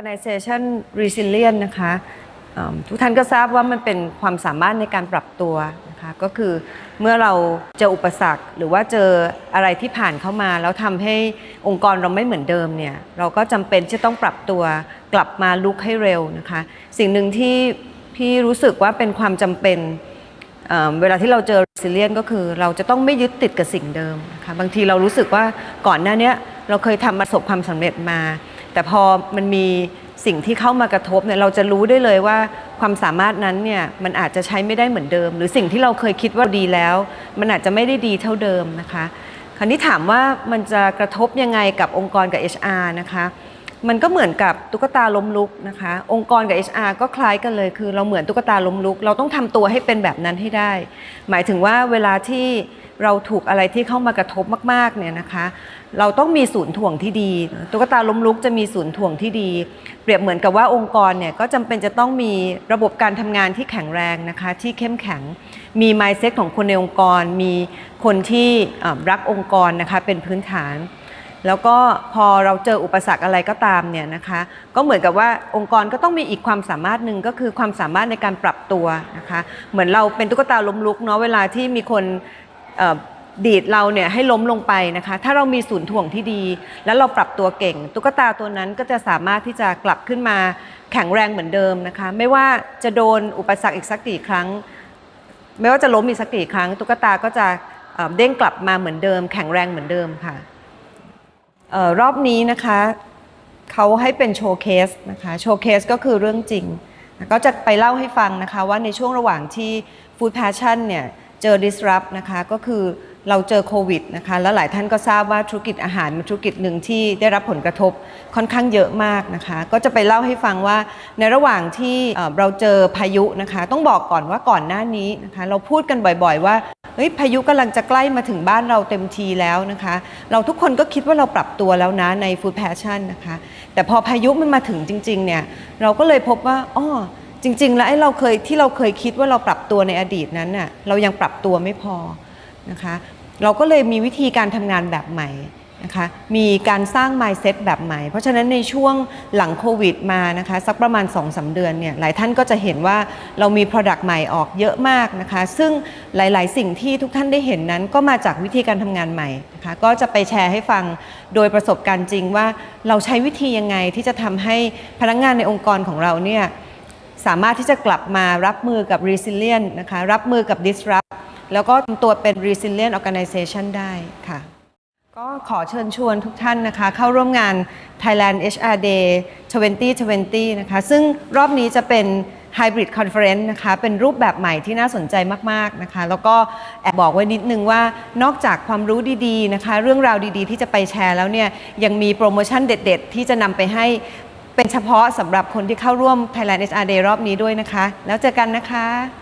organization resilient นะคะทุกท่านก็ทราบว่ามันเป็นความสามารถในการปรับตัวนะคะก็คือเมื่อเราเจออุปสรรค หรือว่าเจออะไรที่ผ่านเข้ามา แล้วทำให้องค์กรเราไม่เหมือนเดิมเนี่ยเราก็จำเป็นที่จะต้องปรับตัวกลับมาลุกให้เร็วนะคะสิ่งหนึ่งที่พี่รู้สึกว่าเป็นความจำเป็นเเวลาที่เราเจอ resilient ก็คือเราจะต้องไม่ยึดติดกับสิ่งเดิมนะคะบางทีเรารู้สึกว่าก่อนหน้านี้เราเคยทำประสบความสำเร็จมา แต่พอมันมี สิ่งที่เข้ามากระทบเนี่ยเราจะรู้ได้เลยว่าความสามารถนั้นเนี่ยมันอาจจะใช้ไม่ได้เหมือนเดิม หรือสิ่งที่เราเคยคิดว่าดีแล้ว มันอาจจะไม่ได้ดีเท่าเดิมนะคะ คราวนี้ถามว่ามันจะกระทบยังไงกับองค์กรกับ HR นะคะ มันก็เหมือนกับตุ๊กตาล้มลุกนะคะ องค์กรกับ HR ก็คล้ายกันเลย คือเราเหมือนตุ๊กตาล้มลุก เราต้องทำตัวให้เป็นแบบนั้นให้ได้ หมายถึงว่าเวลาที่เราถูกอะไรที่เข้ามากระทบมากๆเนี่ยนะคะ เราต้องมีศูนย์ถ่วงที่ดีตุ๊กตาล้มลุกจะมีศูนย์ถ่วงที่ดี เปรียบเหมือนกับว่าองค์กรเนี่ยก็จำเป็นจะต้องมีระบบการทำงานที่แข็งแรงนะคะ ที่เข้มแข็งมี mindset ของคนในองค์กร มีคนที่รักองค์กรนะคะเป็นพื้นฐาน แล้วก็พอเราเจออุปสรรคอะไรก็ตามเนี่ยนะคะ ก็เหมือนกับว่าองค์กรก็ต้องมีอีกความสามารถหนึ่งก็คือความสามารถในการปรับตัวนะคะ เหมือนเราเป็นตุ๊กตาล้มลุกเนาะเวลาที่มีคนดีดเราเนี่ยให้ล้มลงไปนะคะ ถ้าเรามีศูนย์ถ่วงที่ดี แล้วเราปรับตัวเก่ง ตุ๊กตาตัวนั้นก็จะสามารถที่จะกลับขึ้นมาแข็งแรงเหมือนเดิมนะคะ ไม่ว่าจะโดนอุปสรรคอีกสักกี่ครั้ง ไม่ว่าจะล้มอีกสักกี่ครั้ง ตุ๊กตาก็จะเด้งกลับมาเหมือนเดิม แข็งแรงเหมือนเดิมค่ะ ออรอบนี้นะคะเขาให้เป็นโชว์เคสนะคะโชว์เคสก็คือเรื่องจริง ก็จะไปเล่าให้ฟังนะคะว่าในช่วงระหว่างที่ Food Passion เนี่ยเจอ disrupt นะคะก็คือ เราเจอโควิดนะคะแล้วหลายท่านก็ทราบว่าธุรกิจอาหารเป็นธุรกิจหนึ่งที่ได้รับผลกระทบค่อนข้างเยอะมากนะคะ ก็จะไปเล่าให้ฟังว่าในระหว่างที่เราเจอพายุนะคะ ต้องบอกก่อนว่าก่อนหน้านี้นะคะ เราพูดกันบ่อยๆว่าเฮ้ยพายุกำลังจะใกล้มาถึงบ้านเราเต็มทีแล้วนะคะ เราทุกคนก็คิดว่าเราปรับตัวแล้วนะใน Food Passion นะคะ แต่พอพายุมันมาถึงจริงๆเนี่ยเราก็เลยพบว่าอ้อจริง ๆ แล้วไอ้เราเคยที่เราเคยคิดว่าเราปรับตัวในอดีตนั้นน่ะเรายังปรับตัวไม่พอ นะคะ เราก็เลยมีวิธีการทำงานแบบใหม่นะคะมีการสร้าง mindset แบบใหม่ เพราะฉะนั้นในช่วงหลังโควิดมานะคะสักประมาณ 2-3เดือนเนี่ยหลายท่านก็จะเห็นว่าเรามี Product ใหม่ออกเยอะมากนะคะซึ่งหลาย ๆ สิ่งที่ทุกท่านได้เห็นนั้นก็มาจากวิธีการทำงานใหม่นะคะก็จะไปแชร์ให้ฟังโดยประสบการณ์จริงว่าเราใช้วิธียังไงที่จะทำให้พนักงานในองค์กรของเราเนี่ยสามารถที่จะกลับมารับมือกับ resilient นะคะรับมือกับ disrupt แล้วก็ทำตัวเป็น resilient organization ได้ค่ะ ก็ขอเชิญชวนทุกท่านนะคะ เข้าร่วมงาน Thailand HR Day 2020 นะคะ ซึ่งรอบนี้จะเป็น Hybrid Conference นะคะ เป็นรูปแบบใหม่ที่น่าสนใจมาก ๆ นะคะ แล้วก็แอบบอกไว้นิดนึงว่านอกจากความรู้ดีๆนะคะ เรื่องราวดีๆ ที่จะไปแชร์แล้วเนี่ย ยังมีโปรโมชั่นเด็ด ๆ ที่จะนำไปให้เป็นเฉพาะสำหรับคนที่เข้าร่วม Thailand HR Day รอบนี้ด้วยนะคะ แล้วเจอกันนะคะ